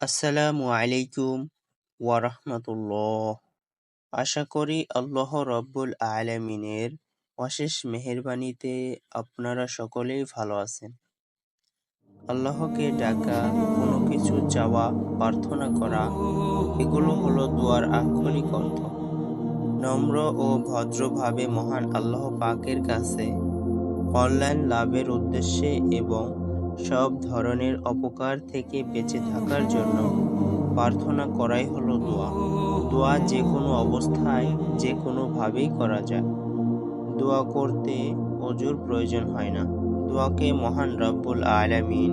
আসসালামু আলাইকুম ওয়ারহমতুল্লাহ। আশা করি আল্লাহ রব্বুল আলমিনের অশেষ মেহেরবানিতে আপনারা সকলেই ভালো আছেন। আল্লাহকে ডাকা, কোনো কিছু চাওয়া, প্রার্থনা করা, এগুলো হলো দোয়ার আক্ষরিক অর্থ। নম্র ও ভদ্রভাবে মহান আল্লাহ পাকের কাছে কল্যাণ লাভের উদ্দেশ্যে এবং সব ধরনের অপকার থেকে বেঁচে থাকার জন্য প্রার্থনা করাই হলো দোয়া। দোয়া যে কোনো অবস্থায় যে কোনোভাবেই করা যায়। দোয়া করতে অজুর প্রয়োজন হয় না। দোয়াকে মহান রব্বুল আলামিন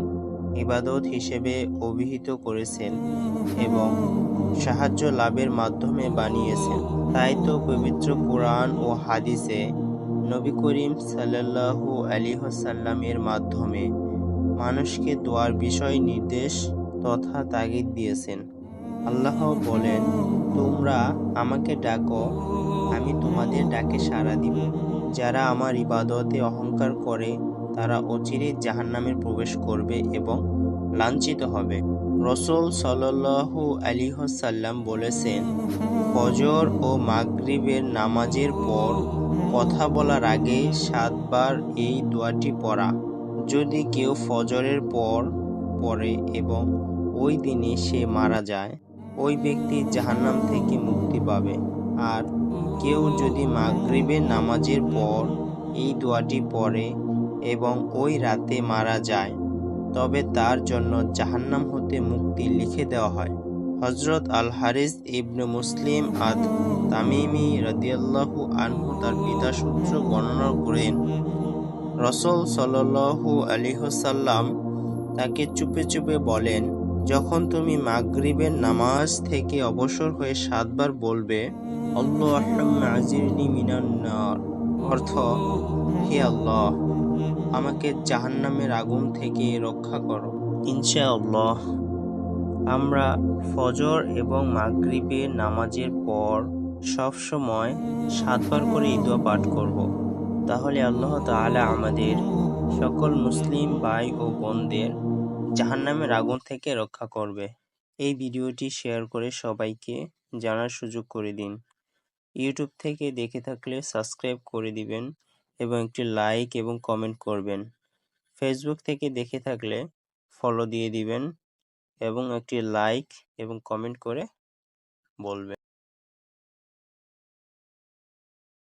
ইবাদত হিসেবে অভিহিত করেছেন এবং সাহায্য লাভের মাধ্যমে বানিয়েছেন। তাই তো পবিত্র কোরআন ও হাদিসে নবী করিম সাল্লাল্লাহু আলিহসাল্লামের মাধ্যমে মানুষকে দোয়ার বিষয় নির্দেশ তথা তাগিদ দিয়েছেন। আল্লাহ বলেন, তোমরা আমাকে ডাকো, আমি তোমাদের ডাকে সাড়া দিব। যারা আমার ইবাদতে অহংকার করে, তারা অচিরে জাহান্নামে প্রবেশ করবে এবং লাঞ্ছিত হবে। রসুল সাল্লাহু আলিহসাল্লাম বলেছেন, ফজর ও মাগরিবের নামাজের পর কথা বলার আগে সাতবার এই দোয়াটি পড়া। যদি কেউ ফজরের পর পড়ে এবং ওই দিনে সে মারা যায়, ওই ব্যক্তি জাহান্নাম থেকে মুক্তি পাবে। আর কেউ যদি মাগরিবের নামাজের পর এই দোয়াটি পড়ে এবং ওই রাতে মারা যায়, তবে তার জন্য জাহান্নাম হতে মুক্তি লিখে দেওয়া হয়। হজরত আল হারিস ইবনে মুসলিম আদ তামিমি রদিয়াল্লাহু আনহু তার পিতা সূত্র বর্ণনা করেন রসল সাল্লু আলিহসাল্লাম তাকে চুপে চুপে বলেন, যখন তুমি মাগরিবের নামাজ থেকে অবসর হয়ে সাতবার বলবে অর্থ, হে আল্লাহ, আমাকে জাহান্নামের আগুন থেকে রক্ষা করো ইনশাআল্লাহ, আমরা ফজর এবং মাগরিবের নামাজের পর সব সময় সাতবার করে ঈদুয়া পাঠ করব। তাহলে আল্লাহ তাআলা আমাদের সকল মুসলিম ভাই ও বোনদের জাহান্নামের আগুন থেকে রক্ষা করবে। এই ভিডিওটি শেয়ার করে সবাইকে জানার সুযোগ করে দিন। ইউটিউব থেকে দেখে থাকলে সাবস্ক্রাইব করে দিবেন এবং একটি লাইক এবং কমেন্ট করবেন। ফেসবুক থেকে দেখে থাকলে ফলো দিয়ে দিবেন এবং একটি লাইক এবং কমেন্ট করে বলবেন।